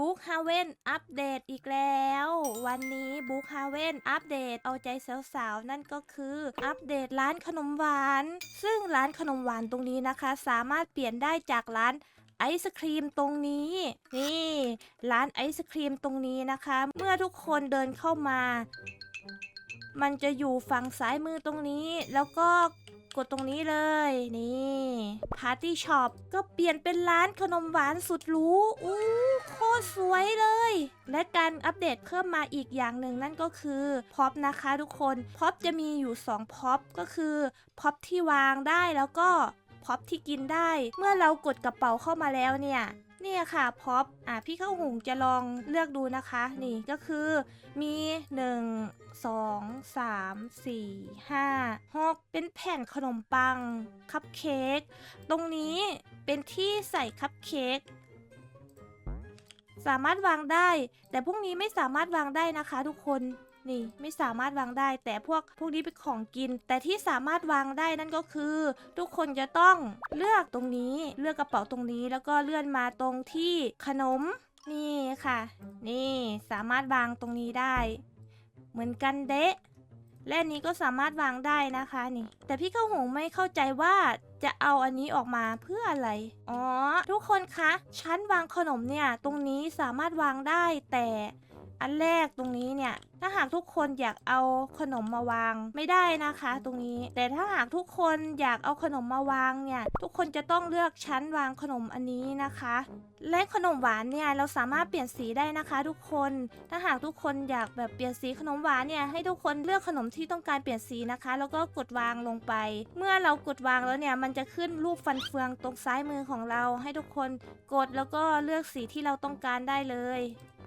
บุ๊กฮาเว่นอัปเดตอีกแล้ว วันนี้บุ๊กฮาเว่นอัปเดตเอาใจสาวๆ นั่นก็คืออัปเดตร้านขนมหวาน ซึ่งร้านขนมหวานตรงนี้นะคะ สามารถเปลี่ยนได้จากร้านไอศครีมตรงนี้ นี่ร้านไอศครีมตรงนี้นะคะ เมื่อทุกคนเดินเข้ามา มันจะอยู่ฝั่งซ้ายมือตรงนี้ แล้วก็ กดตรงนี้เลย นี่พาร์ตี้ช็อปก็เปลี่ยนเป็นร้านขนมหวานสุดหรูอู้โคตรสวยเลย และการอัปเดตเพิ่มมาอีกอย่างหนึ่งนั่นก็คือพ็อปนะคะทุกคนพ็อปจะมีอยู่ 2พ็อปก็คือพ็อปที่วางได้แล้วก็พ็อปที่กินได้ เมื่อเรากดกระเป๋าเข้ามาแล้วเนี่ย เนี่ยค่ะพ็อปอะพี่เข้าหุงจะลองเลือกดูนะคะ นี่ก็คือมี 1 2 3 4 5 6 เป็นแผ่นขนมปัง คัพเค้กตรงนี้เป็นที่ใส่คัพเค้กสามารถวางได้ แต่พวกนี้ไม่สามารถวางได้นะคะทุกคน นี่ไม่สามารถวางได้ แต่พวกพวกนี้เป็นของกิน แต่ที่สามารถวางได้นั่นก็คือ ทุกคนจะต้องเลือกตรงนี้เลือกกระเป๋าตรงนี้ แล้วก็เลื่อนมาตรงที่ขนมนี่ค่ะ นี่สามารถวางตรงนี้ได้ เหมือนกันเดะและนนี้ก็สามารถวางได้นะคะนี่ แต่พี่ข้าวหงไม่เข้าใจว่าจะเอาอันนี้ออกมาเพื่ออะไร อ๋อ ทุกคนคะชั้นวางขนมเนี่ย ตรงนี้สามารถวางได้แต่ อันแรกตรงนี้เนี่ย ถ้าหากทุกคนอยากเอาขนมมาวางไม่ได้นะคะ ตรงนี้ แต่ถ้าหากทุกคนอยากเอาขนมมาวางเนี่ย ทุกคนจะต้องเลือกชั้นวางขนมอันนี้นะคะ และขนมหวานเนี่ยเราสามารถเปลี่ยนสีได้นะคะ ทุกคน ถ้าหากทุกคนอยากแบบเปลี่ยนสีขนมหวานเนี่ยให้ทุกคนเลือกขนมที่ต้องการเปลี่ยนสีนะคะ แล้วก็กดวางลงไป เมื่อเรากดวางแล้วเนี่ยมันจะขึ้นรูปฟันเฟืองตรงซ้ายมือของเรา ให้ทุกคนกดแล้วก็เลือกสีที่เราต้องการได้เลย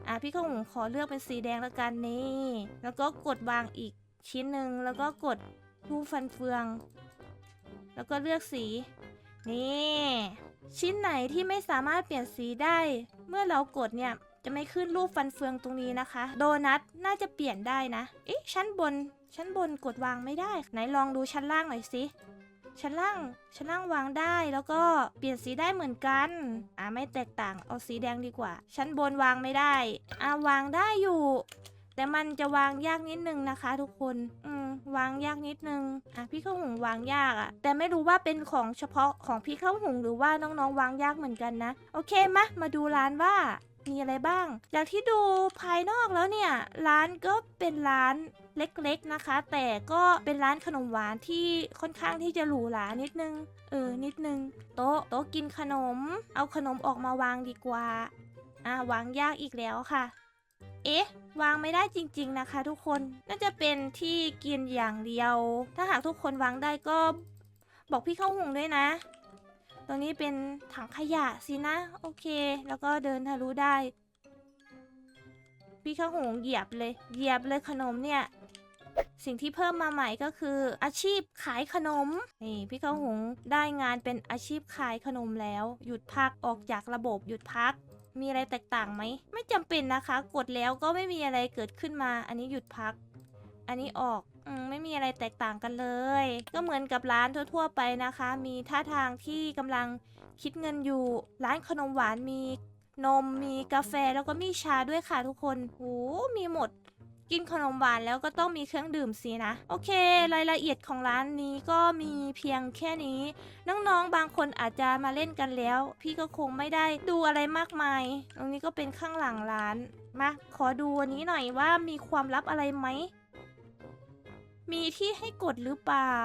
อะพี่ข้าวหมูขอเลือกเป็นสีแดงแล้วกันนี่ แล้วก็กดวางอีกชิ้นหนึ่งแล้วก็กดรูปฟันเฟือง แล้วก็เลือกสี นี่ ชิ้นไหนที่ไม่สามารถเปลี่ยนสีได้ เมื่อเรากดเนี่ยจะไม่ขึ้นรูปฟันเฟืองตรงนี้นะคะ โดนัทน่าจะเปลี่ยนได้นะเอ๊ะชั้นบนชั้นบนกดวางไม่ได้ ไหนลองดูชั้นล่างหน่อยสิ ชั้นล่างชั้นล่างวางได้แล้วก็เปลี่ยนสีได้เหมือนกัน อ่าไม่แตกต่างเอาสีแดงดีกว่า ชั้นบนวางไม่ได้อ่าวางได้อยู่ แต่มันจะวางยากนิดนึงนะคะ ทุกคนอืมวางยากนิดนึงอะพี่ข้าวหุงวางยากอะ่ะ แต่ไม่รู้ว่าเป็นของเฉพาะของพี่ข้าวหุงหรือว่าน้องๆวางยากเหมือนกันนะ โอเคมะมาดูร้านว่า มีอะไรบ้างจากที่ดูภายนอกแล้วเนี่ย ร้านก็เป็นร้านเล็กๆนะคะ แต่ก็เป็นร้านขนมหวานที่ค่อนข้างที่จะหรูหรานิดนึง เออ นิดนึง โต๊ะ โต๊ะกินขนม เอาขนมออกมาวางดีกว่า อะวางยากอีกแล้วค่ะ เอ๊ะ วางไม่ได้จริง ๆนะคะ ทุกคน น่าจะเป็นที่กินอย่างเดียว ถ้าหากทุกคนวางได้ก็ บอกพี่เข้าหงด้วยนะ ตรงนี้เป็นถังขยะสินะ โอเค แล้วก็เดินทะลุได้ พี่ข้าหงเหยียบเลย เหยียบเลยขนมเนี่ย สิ่งที่เพิ่มมาใหม่ก็คือ อาชีพขายขนม นี่พี่ข้าหงได้งานเป็นอาชีพขายขนมแล้ว หยุดพักออกจากระบบหยุดพัก มีอะไรแตกต่างไหม ไม่จำเป็นนะคะ กดแล้วก็ไม่มีอะไรเกิดขึ้นมา อันนี้หยุดพัก อันนี้ออกอมไม่มีอะไรแตกต่างกันเลย ก็เหมือนกับร้านทั่ว ๆ ไปนะคะ มีท่าทางที่กำลังคิดเงินอยู่ ร้านขนมหวานมีนมมีกาแฟแล้วก็มีชาด้วยค่ะทุกคนโหมีหมด กินขนมหวานแล้วก็ต้องมีเครื่องดื่มสินะ โอเค รายละเอียดของร้านนี้ก็มีเพียงแค่นี้ น้องๆ บางคนอาจจะมาเล่นกันแล้ว พี่ก็คงไม่ได้ดูอะไรมากมาย ตรงนี้ก็เป็นข้างหลังร้าน มา ขอดูอันนี้หน่อยว่ามีความลับอะไรไหม มีที่ให้กดหรือเปล่า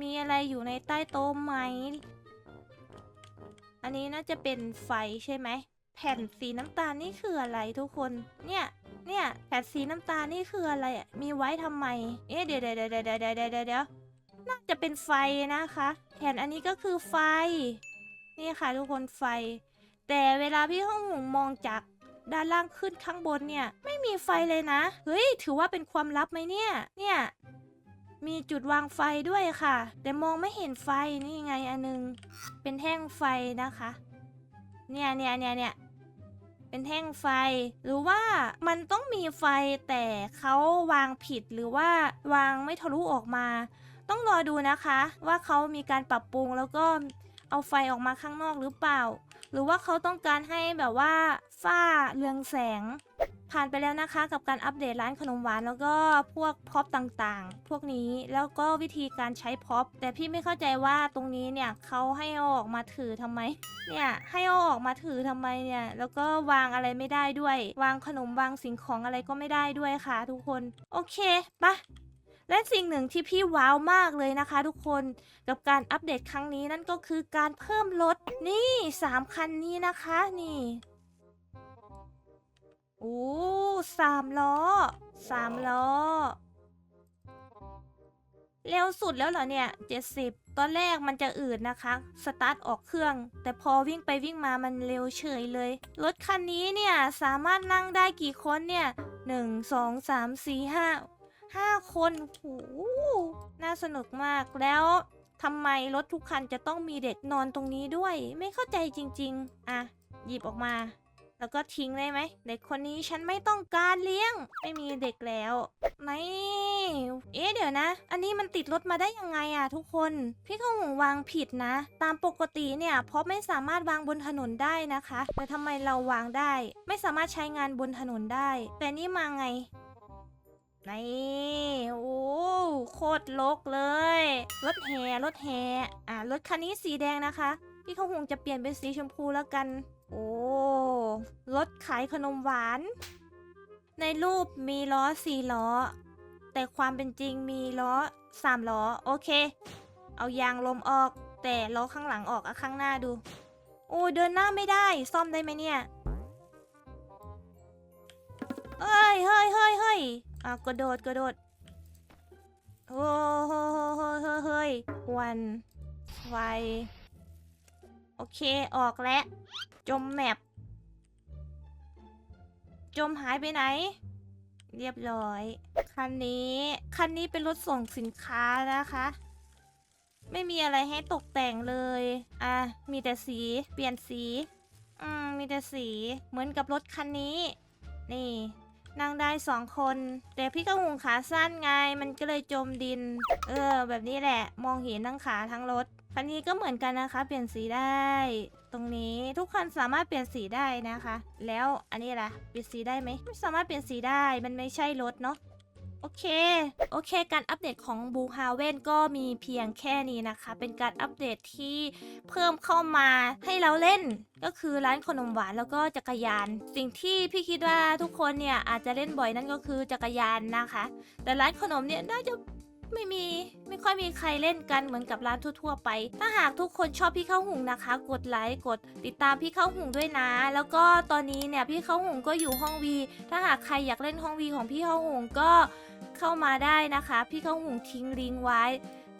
มีอะไรอยู่ในใต้โต๊ะไหม อันนี้น่าจะเป็นไฟใช่ไหม แผ่นสีน้ำตาลนี่คืออะไรทุกคน เนี่ย เนี่ยแผ่นสีน้ำตาลนี่คืออะไรอะ มีไว้ทำไม เอ๊ะเดี๋ยวเดี๋ยวเดี๋ยวเดี๋ยวเดี๋ยวเดี๋ยวน่าจะเป็นไฟนะคะ แผ่นอันนี้ก็คือไฟ นี่ค่ะทุกคนไฟ แต่เวลาพี่ห้องหมงมองจากด้านล่างขึ้นข้างบนเนี่ย ไม่มีไฟเลยนะ เฮ้ย ถือว่าเป็นความลับไหมเนี่ย เนี่ย มีจุดวางไฟด้วยค่ะ แต่มองไม่เห็นไฟนี่ไงอันนึง เป็นแท่งไฟนะคะ เนี่ยเนี่ยเนี่ยเนี่ยเป็นแท่งไฟ หรือว่ามันต้องมีไฟแต่เขาวางผิดหรือว่าวางไม่ทะลุออกมา ต้องรอดูนะคะ ว่าเขามีการปรับปรุงแล้วก็ เอาไฟออกมาข้างนอกหรือเปล่า หรือว่าเขาต้องการให้แบบว่าฝ้าเรืองแสง ผ่านไปแล้วนะคะกับการอัปเดตร้านขนมหวานแล้วก็พวกพ็อปต่างๆ พวกนี้แล้วก็วิธีการใช้พ็อปแต่พี่ไม่เข้าใจว่าตรงนี้เนี่ยเขาให้เอาออกมาถือทำไม เนี่ยให้เอาออกมาถือทำไมเนี่ยแล้วก็วางอะไรไม่ได้ด้วย วางขนมวางสิ่งของอะไรก็ไม่ได้ด้วยค่ะ ทุกคน โอเคปะ และสิ่งหนึ่งที่พี่ว้าวมากเลยนะคะ ทุกคนกับการอัปเดตครั้งนี้นั่นก็คือการเพิ่มรถนี่สามคันนี้นะคะนี่โอ้สามล้อสามล้อ เร็วสุดแล้วเหรอเนี่ย70ตอนแรกมันจะอืดนะคะ สตาร์ทออกเครื่อง แต่พอวิ่งไปวิ่งมามันเร็วเฉยเลย รถคันนี้เนี่ย สามารถนั่งได้กี่คนเนี่ย1 2 3 4 5 5คนโหน่าสนุกมากแล้วทำไมรถทุกคันจะต้องมีเด็กนอนตรงนี้ด้วย ไม่เข้าใจจริง ๆ อะ หยิบออกมา แล้วก็ทิ้งได้ไหม เด็กคนนี้ฉันไม่ต้องการเลี้ยง ไม่มีเด็กแล้ว ไม่เอ๊ะเดี๋ยวนะ อันนี้มันติดรถมาได้ยังไงอะทุกคน พี่ข้าวหงวางผิดนะ ตามปกติเนี่ย เพราะไม่สามารถวางบนถนนได้นะคะ แต่ทำไมเราวางได้ ไม่สามารถใช้งานบนถนนได้ แต่นี่มาไง นี่โอ้โคตรลกเลย รถแห่รถแห่อ่ารถคันนี้สีแดงนะคะ พี่เขาวหงจะเปลี่ยนเป็นสีชมพูแล้วกัน โอ้รถขายขนมหวาน ในรูปมีล้อสี่ล้อ แต่ความเป็นจริงมีล้อสามล้อ โอเค เอายางลมออก แต่ล้อข้างหลังออกอะข้างหน้าดู โอ้เดินหน้าไม่ได้ซ่อมได้ไหมเนี่ยเฮ้ยเฮ้ยเฮ้ยเฮ้ย อะกระโดดกระโดดโอ้โหเฮ้ยเฮ้ยเฮ้ยวันไวโอเคออกแล้ว จมแมปจมหายไปไหน เรียบร้อย คันนี้ คันนี้เป็นรถส่งสินค้านะคะ ไม่มีอะไรให้ตกแต่งเลย อะ มีแต่สี เปลี่ยนสี อืม มีแต่สี เหมือนกับรถคันนี้ นี่ นั่งได้สองคน แต่พี่ก็หุงขาสั้นไง มันก็เลยจมดิน เออ แบบนี้แหละ มองเห็นทั้งขาทั้งรถ คันนี้ก็เหมือนกันนะคะ เปลี่ยนสีได้ ตรงนี้ทุกคันสามารถเปลี่ยนสีได้นะคะ แล้วอันนี้ล่ะเปลี่ยนสีได้ไหมไม่สามารถเปลี่ยนสีได้ มันไม่ใช่รถเนาะ อเค โอเค การอัปเดตของบูฮาเว่นก็มีเพียงแค่นี้นะคะ เป็นการอัปเดตที่เพิ่มเข้ามาให้เราเล่น ก็คือร้านขนมหวานแล้วก็จักรยาน สิ่งที่พี่คิดว่าทุกคนเนี่ยอาจจะเล่นบ่อยนั่นก็คือจักรยานนะคะ แต่ร้านขนมเนี่ยน่าจะไม่มีไม่ค่อยมีใครเล่นกันเหมือนกับร้านทั่วๆไป ถ้าหากทุกคนชอบพี่เข้าหุงนะคะ กดไลค์กดติดตามพี่เข้าหุงด้วยนะ แล้วก็ตอนนี้เนี่ยพี่เข้าหุงก็อยู่ห้องวี ถ้าหากใครอยากเล่นห้องวีของพี่เข้าหุงก็ เข้ามาได้นะคะ พี่เข้าหุงทิ้งลิงก์ไว้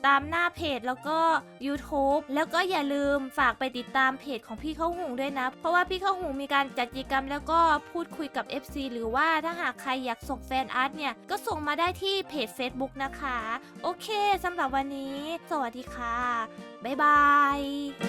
ตามหน้าเพจแล้วก็ YouTube แล้วก็อย่าลืมฝากไปติดตามเพจของพี่เข้าหุงด้วยนะ เพราะว่าพี่เข้าหุงมีการจัดกิจกรรมแล้วก็พูดคุยกับ FC หรือว่าถ้าหากใครอยากส่งแฟนอาร์ตเนี่ย ก็ส่งมาได้ที่เพจ Facebook นะคะ โอเคสำหรับวันนี้ สวัสดีค่ะ บ๊ายบาย